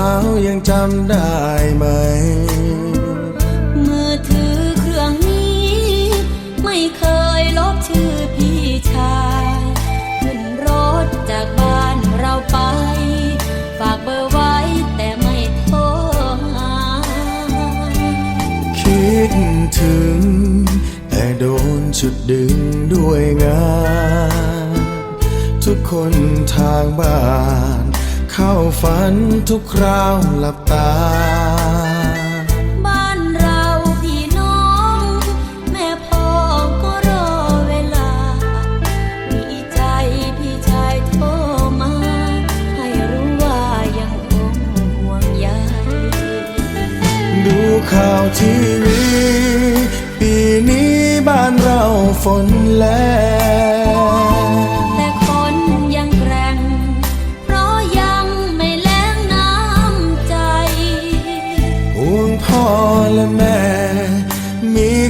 เก่าน้องสาวยังจำได้ไหม มือถือเครื่องนี้ ไม่เคยลบชื่อพี่ชายขึ้นรถจากบ้านเราไป ฝากเบอร์ไว้แต่ไม่โทรหาคิดถึง แต่โดนชุดดึงด้วยงาน ทุกคนทางบ้าน เข้าฝันทุกคราวหลับตา บ้านเราพี่น้อง แม่พ่อก็รอเวลา มีใจพี่ชายโทรมา ให้รู้ว่ายังคงห่วงใยดูข่าวทีวี ปีนี้บ้านเราฝนแลง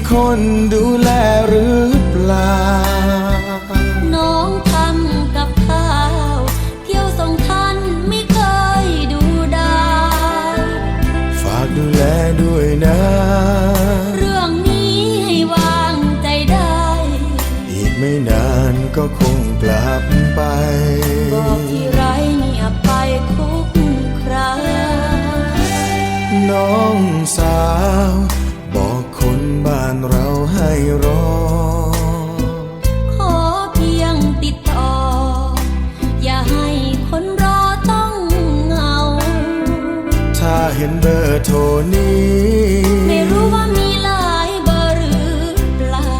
คนดูแลหรือเปล่า น้องทำกับข้าว เที่ยวส่งท่านไม่เคยดูได้ฝากดูแลด้วยนะ เรื่องนี้ให้วางใจได้ อีกไม่นานก็คงกลับ รอ ขอเพียงติดต่อ อย่าให้คนรอต้องเหงา ถ้าเห็นเบอร์โทรนี้ ไม่รู้ว่ามีหลายเบอร์หรือเปล่า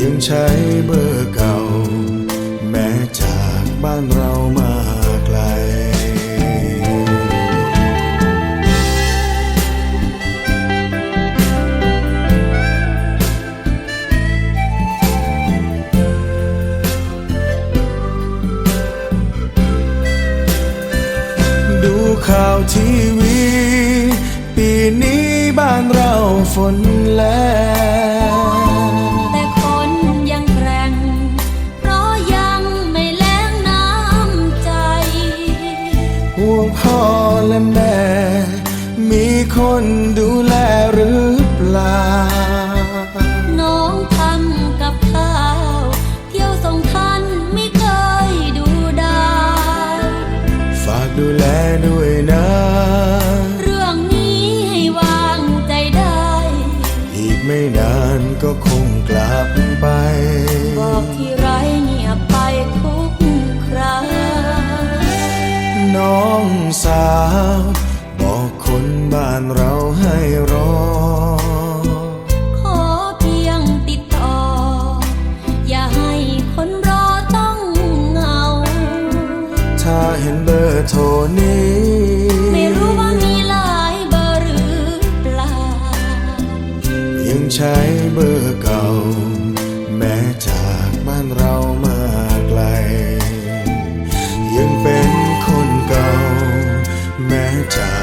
ยังใช้เบอร์เก่า แม้จากบ้านเรามา ข่าวทีวี ปีนี้บ้านเราฝนแลงแต่คนยังแกร่งเพราะยังไม่แล้งน้ำใจ ห่วงพ่อและแม่ มีคนดูแล ไม่นานก็คงกลับไป บอกที่ไรเงียบไปทุกคราน้องสาว บอกคนบ้านเราให้รอ ขอเพียงติดต่อ อย่าให้คนรอต้องเหงา ถ้าเห็นเบอร์โทรนี้ ใช้เบอร์เก่า แม้จากบ้านเรามาไกล ยังเป็นคนเก่า แม้จาก